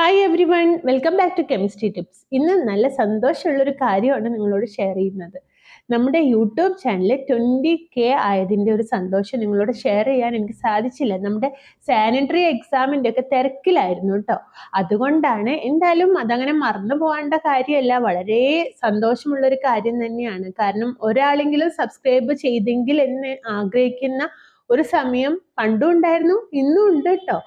Hi everyone welcome back to chemistry tips ഇന്ന് നല്ല സന്തോഷമുള്ളൊരു കാര്യമാണ് നിങ്ങളോട് ഷെയർ ചെയ്യുന്നത്. നമ്മുടെ യൂട്യൂബ് ചാനൽ ട്വന്റി കെ ആയതിന്റെ ഒരു സന്തോഷം നിങ്ങളോട് ഷെയർ ചെയ്യാൻ എനിക്ക് സാധിച്ചില്ല. നമ്മുടെ സാനിറ്ററി എക്സാമിന്റെ ഒക്കെ തിരക്കിലായിരുന്നു കേട്ടോ. അതുകൊണ്ടാണ് എന്തായാലും അതങ്ങനെ മറന്നു പോകേണ്ട കാര്യമല്ല. വളരെ സന്തോഷമുള്ളൊരു കാര്യം തന്നെയാണ്. കാരണം ഒരാളെങ്കിലും സബ്സ്ക്രൈബ് ചെയ്തെങ്കിൽ എന്ന് ആഗ്രഹിക്കുന്ന ഒരു സമയം പണ്ടും ഉണ്ടായിരുന്നു ഇന്നും ഉണ്ട് കേട്ടോ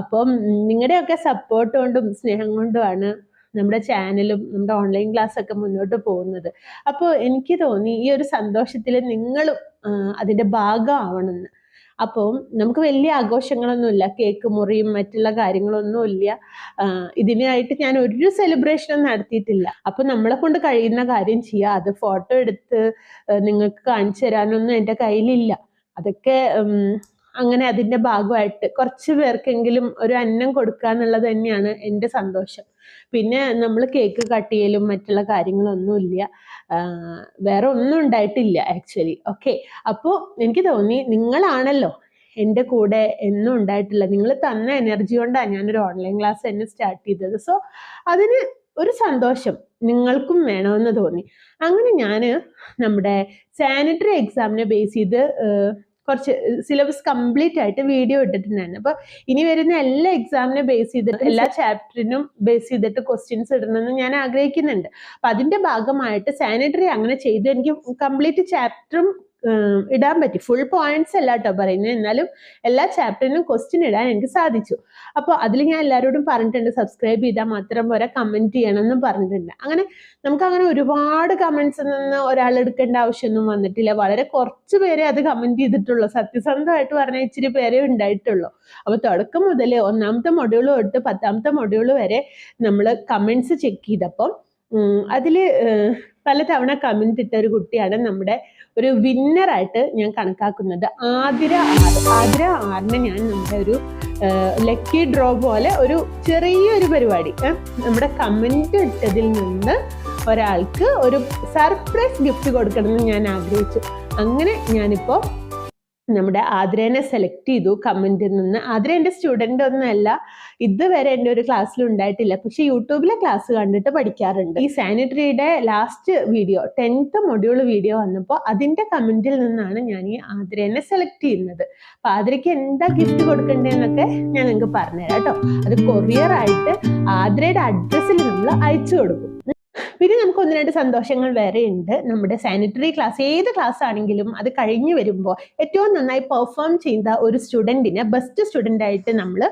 അപ്പം നിങ്ങളുടെയൊക്കെ സപ്പോർട്ട് കൊണ്ടും സ്നേഹം കൊണ്ടുമാണ് നമ്മുടെ ചാനലും നമ്മുടെ ഓൺലൈൻ ക്ലാസ് ഒക്കെ മുന്നോട്ട് പോകുന്നത്. അപ്പോൾ എനിക്ക് തോന്നി ഈ ഒരു സന്തോഷത്തിൽ നിങ്ങളും അതിന്റെ ഭാഗമാവണമെന്ന് അപ്പോൾ നമുക്ക് വലിയ ആഘോഷങ്ങളൊന്നുമില്ല കേക്ക് മുറിയും മറ്റുള്ള കാര്യങ്ങളൊന്നും ഇല്ല ഇതിനായിട്ട് ഞാൻ ഒരു സെലിബ്രേഷനും നടത്തിയിട്ടില്ല. അപ്പോൾ നമ്മളെ കൊണ്ട് കഴിയുന്ന കാര്യം ചെയ്യുക അത് ഫോട്ടോ എടുത്ത് നിങ്ങൾക്ക് കാണിച്ചു തരാനൊന്നും എന്റെ കയ്യിലില്ല. അതൊക്കെ അങ്ങനെ അതിന്റെ ഭാഗമായിട്ട് കുറച്ച് പേർക്കെങ്കിലും ഒരു അന്നം കൊടുക്കുക എന്നുള്ളത് തന്നെയാണ് എന്റെ സന്തോഷം. പിന്നെ നമ്മൾ കേക്ക് കട്ട് ചെയ്യലും മറ്റുള്ള കാര്യങ്ങളൊന്നുമില്ല വേറെ ഒന്നും ഉണ്ടായിട്ടില്ല ആക്ച്വലി. ഓക്കെ. അപ്പോൾ എനിക്ക് തോന്നി നിങ്ങളാണല്ലോ എന്റെ കൂടെ എന്നും ഉണ്ടായിട്ടില്ല നിങ്ങൾ തന്ന എനർജി കൊണ്ടാണ് ഞാനൊരു ഓൺലൈൻ ക്ലാസ് തന്നെ സ്റ്റാർട്ട് ചെയ്തത്. സോ അതിന് ഒരു സന്തോഷം നിങ്ങൾക്കും വേണമെന്ന് തോന്നി. അങ്ങനെ ഞാൻ നമ്മുടെ സാനിറ്ററി എക്സാമിനെ ബേസ് ചെയ്ത് കുറച്ച് സിലബസ് കംപ്ലീറ്റ് ആയിട്ട് വീഡിയോ ഇട്ടിട്ടുണ്ടായിരുന്നു. അപ്പോൾ ഇനി വരുന്ന എല്ലാ എക്സാമിനെ ബേസ് ചെയ്തിട്ട് എല്ലാ ചാപ്റ്ററിനും ബേസ് ചെയ്തിട്ട് ക്വസ്റ്റ്യൻസ് ഇടണമെന്ന് ഞാൻ ആഗ്രഹിക്കുന്നുണ്ട്. അപ്പം അതിന്റെ ഭാഗമായിട്ട് സാനിറ്ററി അങ്ങനെ ചെയ്ത് എനിക്ക് കംപ്ലീറ്റ് ചാപ്റ്ററും ഇടാൻ പറ്റി. ഫുൾ പോയിന്റ്സ് അല്ല കേട്ടോ പറയുന്നത് എന്നാലും എല്ലാ ചാപ്റ്ററിനും ക്വസ്റ്റ്യൻ ഇടാൻ എനിക്ക് സാധിച്ചു. അപ്പോൾ അതിൽ ഞാൻ എല്ലാവരോടും പറഞ്ഞിട്ടുണ്ട് സബ്സ്ക്രൈബ് ചെയ്താൽ മാത്രം പോരാ കമന്റ് ചെയ്യണമെന്നും പറഞ്ഞിട്ടുണ്ട്. അങ്ങനെ നമുക്ക് അങ്ങനെ ഒരുപാട് കമൻസ് നിന്ന് ഒരാൾ എടുക്കേണ്ട ആവശ്യമൊന്നും വന്നിട്ടില്ല. വളരെ കുറച്ച് പേരെ അത് കമന്റ് ചെയ്തിട്ടുള്ളൂ. സത്യസന്ധമായിട്ട് പറഞ്ഞാൽ ഇച്ചിരി പേരെ ഉണ്ടായിട്ടുള്ളൂ. അപ്പോൾ തുടക്കം മുതൽ ഒന്നാമത്തെ മൊഡ്യൂൾ തൊട്ട് പത്താമത്തെ മൊഡ്യൂൾ വരെ നമ്മൾ കമൻസ് ചെക്ക് ചെയ്തപ്പം അതിൽ പലതവണ കമന്റ് ഇട്ട ഒരു കുട്ടിയാണ് നമ്മുടെ ഒരു വിന്നറായിട്ട് ഞാൻ കണക്കാക്കുന്നത്. ആതിര ആർ ആതിര ആറിനെ ഞാൻ നമ്മുടെ ഒരു ലക്കി ഡ്രോ പോലെ ഒരു ചെറിയൊരു പരിപാടി. നമ്മുടെ കമന്റ് ഇട്ടതിൽ നിന്ന് ഒരാൾക്ക് ഒരു സർപ്രൈസ് ഗിഫ്റ്റ് കൊടുക്കണമെന്ന് ഞാൻ ആഗ്രഹിച്ചു. അങ്ങനെ ഞാനിപ്പോൾ നമ്മുടെ ആദ്രേനെ സെലക്ട് ചെയ്തു കമന്റിൽ നിന്ന്. ആദ്ര എന്റെ സ്റ്റുഡന്റ് ഒന്നല്ല ഇതുവരെ എന്റെ ഒരു ക്ലാസ്സിൽ ഉണ്ടായിട്ടില്ല. പക്ഷെ യൂട്യൂബിലെ ക്ലാസ് കണ്ടിട്ട് പഠിക്കാറുണ്ട്. ഈ സാനിറ്ററിയുടെ last video tenth module video വന്നപ്പോൾ അതിന്റെ കമന്റിൽ നിന്നാണ് ഞാൻ ഈ ആദ്രേനെ സെലക്ട് ചെയ്യുന്നത്. അപ്പം ആദ്രയ്ക്ക് എന്താ ഗിഫ്റ്റ് കൊടുക്കണ്ടെന്നൊക്കെ ഞാൻ നിങ്ങൾക്ക് പറഞ്ഞുതരാം കേട്ടോ. അത് കൊറിയർ ആയിട്ട് ആദ്രയുടെ അഡ്രസ്സിൽ നമ്മൾ അയച്ചു കൊടുക്കും. ഒന്ന് രണ്ട് സന്തോഷങ്ങൾ വേറെ ഉണ്ട്. നമ്മുടെ സാനിറ്ററി ക്ലാസ് ഏത് ക്ലാസ് ആണെങ്കിലും അത് കഴിഞ്ഞു വരുമ്പോൾ ഏറ്റവും നന്നായി പെർഫോം ചെയ്ത ഒരു സ്റ്റുഡന്റിനെ ബെസ്റ്റ് സ്റ്റുഡന്റ് ആയിട്ട് നമ്മൾ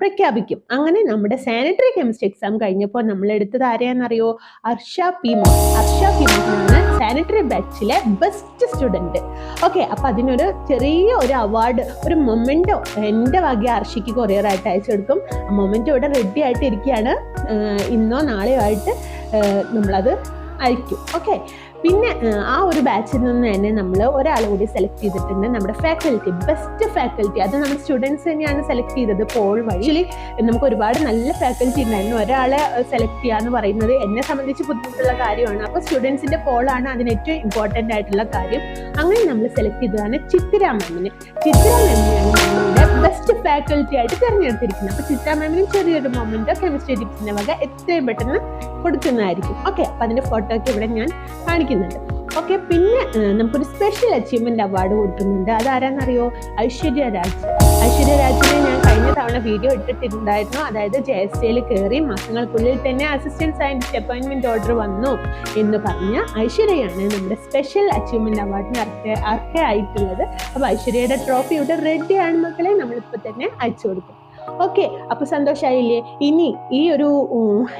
പ്രഖ്യാപിക്കും. അങ്ങനെ നമ്മുടെ സാനിറ്ററി കെമിസ്ട്രി എക്സാം കഴിഞ്ഞപ്പോൾ നമ്മൾ എടുത്തത് ആരെയാണെന്നറിയോ? അർഷ പി മോൻ. അർഷ പി സാനിറ്ററി ബാച്ചിലെ ബെസ്റ്റ് സ്റ്റുഡന്റ് ഓക്കെ അപ്പം അതിനൊരു ചെറിയ ഒരു അവാർഡ് ഒരു മൊമെന്റോ എന്റെ വക അർഷയ്ക്ക് കൊറിയറായിട്ട് അയച്ചു കൊടുക്കും. മൊമെന്റോ ഇവിടെ റെഡി ആയിട്ട് ഇരിക്കുകയാണ്. ഇന്നോ നാളെയോ ആയിട്ട് നമ്മളത് അയക്കും. ഓക്കെ പിന്നെ ആ ഒരു ബാച്ചിൽ നിന്ന് തന്നെ നമ്മൾ ഒരാൾ കൂടി സെലക്ട് ചെയ്തിട്ടുണ്ട് നമ്മുടെ ഫാക്കൽറ്റി ബെസ്റ്റ് ഫാക്കൽറ്റി അത് നമ്മുടെ സ്റ്റുഡൻസ് തന്നെയാണ് സെലക്ട് ചെയ്തത് പോൾ വഴി. നമുക്ക് ഒരുപാട് നല്ല ഫാക്കൽറ്റി ഉണ്ടായിരുന്നു. ഒരാളെ സെലക്ട് ചെയ്യുക എന്ന് പറയുന്നത് എന്നെ സംബന്ധിച്ച് ബുദ്ധിമുട്ടുള്ള കാര്യമാണ്. അപ്പോൾ സ്റ്റുഡൻസിന്റെ പോളാണ് അതിന് ഏറ്റവും ഇമ്പോർട്ടന്റ് ആയിട്ടുള്ള കാര്യം. അങ്ങനെ നമ്മൾ സെലക്ട് ചെയ്തതാണ് ചിത്തിര മാമിന് നമ്മളുടെ ബെസ്റ്റ് ഫാക്കൽറ്റി ആയിട്ട് തിരഞ്ഞെടുത്തിരിക്കുന്നത്. അപ്പോൾ ചിത്ര മാമിനും ചെറിയൊരു മൊമെന്റോ കെമിസ്ട്രി ടിപ്സിന്റെ വക എത്രയും പെട്ടെന്ന് കൊടുക്കുന്നതായിരിക്കും. ഓക്കെ അപ്പൊ അതിന്റെ ഫോട്ടോ ഒക്കെ ഇവിടെ ഞാൻ കാണിക്കുന്നുണ്ട്. ഓക്കെ പിന്നെ നമുക്കൊരു സ്പെഷ്യൽ അച്ചീവ്മെന്റ് അവാർഡ് കൊടുക്കുന്നുണ്ട്. അതാരാന്നറിയോ? ഐശ്വര്യ രാജ്. ഐശ്വര്യ രാജിനെ ഞാൻ കഴിഞ്ഞ തവണ വീഡിയോ ഇട്ടിട്ടുണ്ടായിരുന്നു. അതായത് ജെ എസ് സിയിൽ കയറി മാസങ്ങൾക്കുള്ളിൽ തന്നെ അസിസ്റ്റന്റ് സയന്റിസ്റ്റ് അപ്പോയിന്റ്മെന്റ് ഓർഡർ വന്നു എന്ന് പറഞ്ഞ ഐശ്വര്യയാണ് നമ്മുടെ സ്പെഷ്യൽ അച്ചീവ്മെന്റ് അവാർഡിന് അർഹ അർഹയായിട്ടുള്ളത്. അപ്പോൾ ഐശ്വര്യയുടെ ട്രോഫി ഇവിടെ റെഡിയാണ് മക്കളെ. നമ്മളിപ്പോൾ തന്നെ അയച്ചു കൊടുക്കും ഓക്കെ അപ്പൊ സന്തോഷമായില്ലേ ഇനി ഈ ഒരു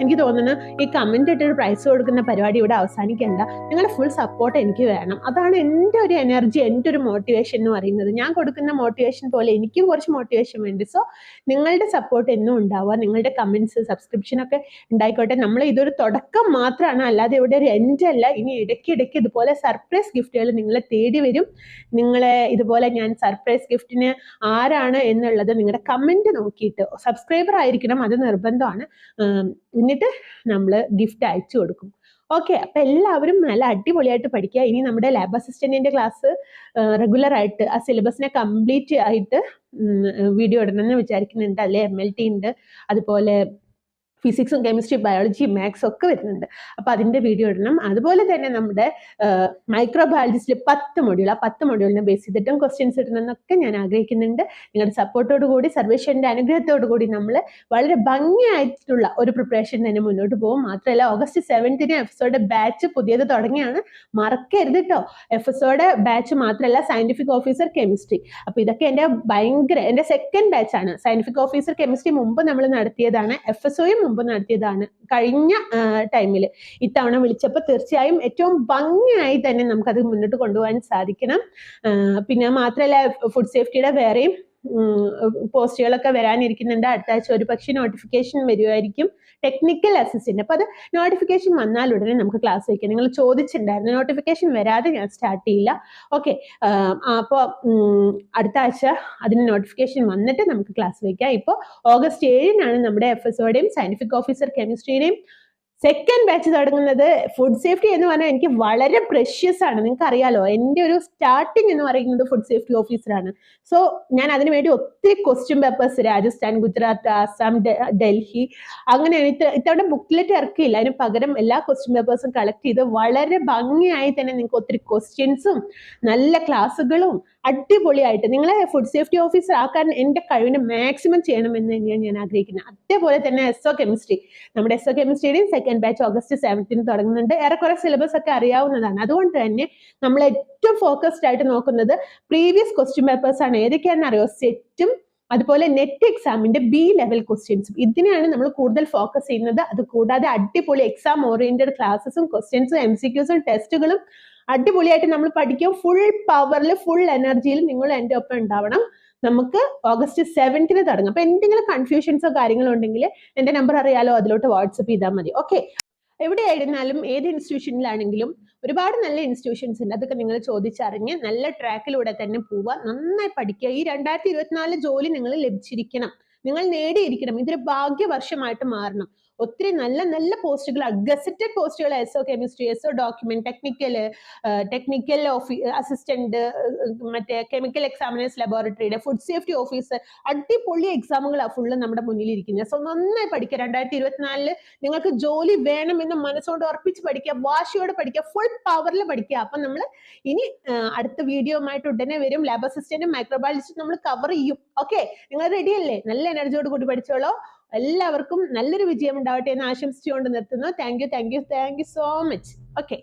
എനിക്ക് തോന്നുന്നു ഈ കമന്റ് ഇട്ടൊരു പ്രൈസ് കൊടുക്കുന്ന പരിപാടി ഇവിടെ അവസാനിക്കണ്ട. നിങ്ങളുടെ ഫുൾ സപ്പോർട്ട് എനിക്ക് വേണം. അതാണ് എന്റെ ഒരു എനർജി എന്റെ ഒരു മോട്ടിവേഷൻ എന്ന് പറയുന്നത്. ഞാൻ കൊടുക്കുന്ന മോട്ടിവേഷൻ പോലെ എനിക്കും കുറച്ച് മോട്ടിവേഷൻ വേണ്ടി. സോ നിങ്ങളുടെ സപ്പോർട്ട് എന്നും ഉണ്ടാവുക. നിങ്ങളുടെ കമൻസ് സബ്സ്ക്രിപ്ഷൻ ഒക്കെ ഉണ്ടായിക്കോട്ടെ. നമ്മൾ ഇതൊരു തുടക്കം മാത്രമാണ് അല്ലാതെ ഇവിടെ ഒരു എൻഡ് അല്ല. ഇനി ഇടയ്ക്കിടയ്ക്ക് ഇതുപോലെ സർപ്രൈസ് ഗിഫ്റ്റുകൾ നിങ്ങളെ തേടി വരും. നിങ്ങളെ ഇതുപോലെ ഞാൻ സർപ്രൈസ് ഗിഫ്റ്റിന് ആരാണ് എന്നുള്ളത് നിങ്ങളുടെ കമന്റ് നോക്കി നോക്കിയിട്ട് സബ്സ്ക്രൈബർ ആയിരിക്കണം അത് നിർബന്ധമാണ്. എന്നിട്ട് നമ്മൾ ഗിഫ്റ്റ് അയച്ചു കൊടുക്കും. ഓക്കെ അപ്പം എല്ലാവരും നല്ല അടിപൊളിയായിട്ട് പഠിക്കുക. ഇനി നമ്മുടെ ലാബ് അസിസ്റ്റന്റിന്റെ ക്ലാസ് റെഗുലറായിട്ട് ആ സിലബസിനെ കംപ്ലീറ്റ് ആയിട്ട് വീഡിയോ ഇടണമെന്ന് വിചാരിക്കുന്നുണ്ട്. അല്ലെ എം എൽ ടി ഉണ്ട്. അതുപോലെ ഫിസിക്സും കെമിസ്ട്രി ബയോളജി മാത്സ് ഒക്കെ വരുന്നുണ്ട്. അപ്പോൾ അതിന്റെ വീഡിയോ ഇടണം. അതുപോലെ തന്നെ നമ്മുടെ മൈക്രോ ബയോളജിസ്റ്റിൽ പത്ത് മൊഡ്യൂൾ ആ പത്ത് മൊഡ്യൂളിനെ ബേസ് ചെയ്തിട്ടും ക്വസ്റ്റ്യൻസ് ഇടണമെന്നൊക്കെ ഞാൻ ആഗ്രഹിക്കുന്നുണ്ട്. നിങ്ങളുടെ സപ്പോർട്ടോട് കൂടി സർവേശ്വരന്റെ അനുഗ്രഹത്തോടു കൂടി നമ്മൾ വളരെ ഭംഗിയായിട്ടുള്ള ഒരു പ്രിപ്പറേഷൻ തന്നെ മുന്നോട്ട് പോകും. മാത്രമല്ല ഓഗസ്റ്റ് സെവൻത്തിന് എഫ്സോയുടെ ബാച്ച് പുതിയത് തുടങ്ങിയാണ്. മറക്കരുത് കേട്ടോ എഫ്എസോയുടെ ബാച്ച് മാത്രമല്ല സയന്റിഫിക് ഓഫീസർ കെമിസ്ട്രി അപ്പോൾ ഇതൊക്കെ എന്റെ ഭയങ്കര എന്റെ സെക്കൻഡ് ബാച്ചാണ് സയന്റിഫിക് ഓഫീസർ കെമിസ്ട്രി മുമ്പ് നമ്മൾ നടത്തിയതാണ്. എഫ് എസ് ഒയും മുമ്പ് നടത്തിയതാണ് കഴിഞ്ഞ ടൈമിൽ ഇത്തവണ വിളിച്ചപ്പോൾ തീർച്ചയായും ഏറ്റവും ഭംഗിയായി തന്നെ നമുക്കത് മുന്നോട്ട് കൊണ്ടുപോകാൻ സാധിക്കണം. പിന്നെ മാത്രമല്ല ഫുഡ് സേഫ്റ്റിയുടെ വേറെയും പോസ്റ്റുകളൊക്കെ വരാനിരിക്കുന്നുണ്ട്. അടുത്ത ആഴ്ച ഒരു പക്ഷേ നോട്ടിഫിക്കേഷൻ വരുമായിരിക്കും ടെക്നിക്കൽ അസിസ്റ്റന്റ് അപ്പോൾ അത് നോട്ടിഫിക്കേഷൻ വന്നാൽ ഉടനെ നമുക്ക് ക്ലാസ് വയ്ക്കാം. നിങ്ങൾ ചോദിച്ചിട്ടുണ്ടായിരുന്നു. നോട്ടിഫിക്കേഷൻ വരാതെ ഞാൻ സ്റ്റാർട്ട് ചെയ്യില്ല. ഓക്കെ അപ്പോൾ അടുത്ത ആഴ്ച അതിന് നോട്ടിഫിക്കേഷൻ വന്നിട്ട് നമുക്ക് ക്ലാസ് വയ്ക്കാം. ഇപ്പോൾ ഓഗസ്റ്റ് ഏഴിനാണ് നമ്മുടെ എഫ് എസ് ഒയുടെയും സയന്റിഫിക് ഓഫീസർ കെമിസ്ട്രിയുടെയും സെക്കൻഡ് ബാച്ച് തുടങ്ങുന്നത് ഫുഡ് സേഫ്റ്റി എന്ന് പറഞ്ഞാൽ എനിക്ക് വളരെ പ്രഷ്യസ് ആണ്. നിങ്ങൾക്ക് അറിയാലോ എന്റെ ഒരു സ്റ്റാർട്ടിങ് എന്ന് പറയുന്നത് ഫുഡ് സേഫ്റ്റി ഓഫീസറാണ് സോ ഞാൻ അതിനു വേണ്ടി ഒത്തിരി ക്വസ്റ്റ്യൻ പേപ്പേഴ്സ് രാജസ്ഥാൻ ഗുജറാത്ത് ആസാം ഡൽഹി അങ്ങനെ ഇത്ത- ഇത്തവണ ബുക്ക്ലെറ്റ് ഇറക്കിയില്ല. അതിന് പകരം എല്ലാ ക്വസ്റ്റ്യൻ പേപ്പേഴ്സും കളക്ട് ചെയ്ത് വളരെ ഭംഗിയായി തന്നെ നിങ്ങൾക്ക് ഒത്തിരി ക്വസ്റ്റ്യൻസും നല്ല ക്ലാസ്സുകളും അടിപൊളിയായിട്ട് നിങ്ങളെ ഫുഡ് സേഫ്റ്റി ഓഫീസർ ആക്കാൻ എന്റെ കഴിവിന് മാക്സിമം ചെയ്യണമെന്ന് തന്നെയാണ് ഞാൻ ആഗ്രഹിക്കുന്നത്. അതേപോലെ തന്നെ എസ് ഒ കെമിസ്ട്രി നമ്മുടെ എസ് ഒ കെമിസ്ട്രിയുടെയും സെക്കൻഡ് ബാച്ച് ഓഗസ്റ്റ് സെവൻത്തിന് തുടങ്ങുന്നുണ്ട്. ഏറെക്കുറെ സിലബസ് ഒക്കെ അറിയാവുന്നതാണ്. അതുകൊണ്ട് തന്നെ നമ്മൾ ഏറ്റവും ഫോക്കസ്ഡ് ആയിട്ട് നോക്കുന്നത് പ്രീവിയസ് ക്വസ്റ്റ്യൻ പേപ്പേഴ്സ് ആണ്. ഏതൊക്കെയാണെന്ന് അറിയോ? സെറ്റും അതുപോലെ നെറ്റ് എക്സാമിന്റെ ബി ലെവൽ ക്വസ്റ്റ്യൻസും ഇതിനെയാണ് നമ്മൾ കൂടുതൽ ഫോക്കസ് ചെയ്യുന്നത്. അത് കൂടാതെ അടിപൊളി എക്സാം ഓറിയന്റഡ് ക്ലാസ്സസും ക്വസ്റ്റ്യൻസും എം സി ക്യൂസും ടെസ്റ്റുകളും അടിപൊളിയായിട്ട് നമ്മൾ പഠിക്കും. ഫുൾ പവറിൽ ഫുൾ എനർജിയിൽ നിങ്ങൾ എന്റെ ഒപ്പം ഉണ്ടാവണം. നമുക്ക് ഓഗസ്റ്റ് സെവൻത്തിന് തുടങ്ങാം. അപ്പൊ എന്തെങ്കിലും കൺഫ്യൂഷൻസോ കാര്യങ്ങളോ ഉണ്ടെങ്കിൽ എന്റെ നമ്പർ അറിയാലോ അതിലോട്ട് വാട്സപ്പ് ചെയ്താൽ മതി. ഓക്കെ എവിടെയായിരുന്നാലും ഏത് ഇൻസ്റ്റിറ്റ്യൂഷനിലാണെങ്കിലും ഒരുപാട് നല്ല ഇൻസ്റ്റിറ്റ്യൂഷൻസ് ഉണ്ട്. അതൊക്കെ നിങ്ങൾ ചോദിച്ചറിഞ്ഞ് നല്ല ട്രാക്കിലൂടെ തന്നെ പോവുക. നന്നായി പഠിക്കുക. ഈ രണ്ടായിരത്തി ഇരുപത്തിനാല് ജോലി നിങ്ങൾ ലഭിച്ചിരിക്കണം. നിങ്ങൾ നേടിയിരിക്കണം. ഇതൊരു ഭാഗ്യവർഷമായിട്ട് മാറണം. ഒത്തിരി നല്ല നല്ല പോസ്റ്റുകൾ ഗസറ്റഡ് പോസ്റ്റുകൾ S O chemistry S O document technical technical ഓഫീ അസിസ്റ്റന്റ് മറ്റേ കെമിക്കൽ എക്സാമിനേഴ്സ് ലബോറട്ടറിയുടെ ഫുഡ് സേഫ്റ്റി ഓഫീസർ അടിപൊളി എക്സാമുകളാണ് ഫുള്ള് നമ്മുടെ മുന്നിൽ ഇരിക്കുന്നത് സോ നന്നായി പഠിക്കുക. രണ്ടായിരത്തി ഇരുപത്തിനാലിൽ നിങ്ങൾക്ക് ജോലി വേണമെന്ന് മനസ്സുകൊണ്ട് ഉറപ്പിച്ച് പഠിക്കുക. വാശിയോടെ പഠിക്കുക. ഫുൾ പവറിൽ പഠിക്കുക. അപ്പം നമ്മൾ ഇനി അടുത്ത അടുത്ത വീഡിയോയുമായിട്ട് ഉടനെ വരും. ലാബ് അസിസ്റ്റന്റും മൈക്രോബയോളജിസ്റ്റും നമ്മൾ കവർ ചെയ്യും. ഓക്കെ നിങ്ങൾ റെഡിയല്ലേ നല്ല എനർജിയോട് കൂടി പഠിച്ചോളൂ. എല്ലാവർക്കും നല്ലൊരു വിജയം ഉണ്ടാവട്ടെ എന്ന് ആശംസിച്ചുകൊണ്ട് നിർത്തുന്നു. Thank you thank you thank you so much okay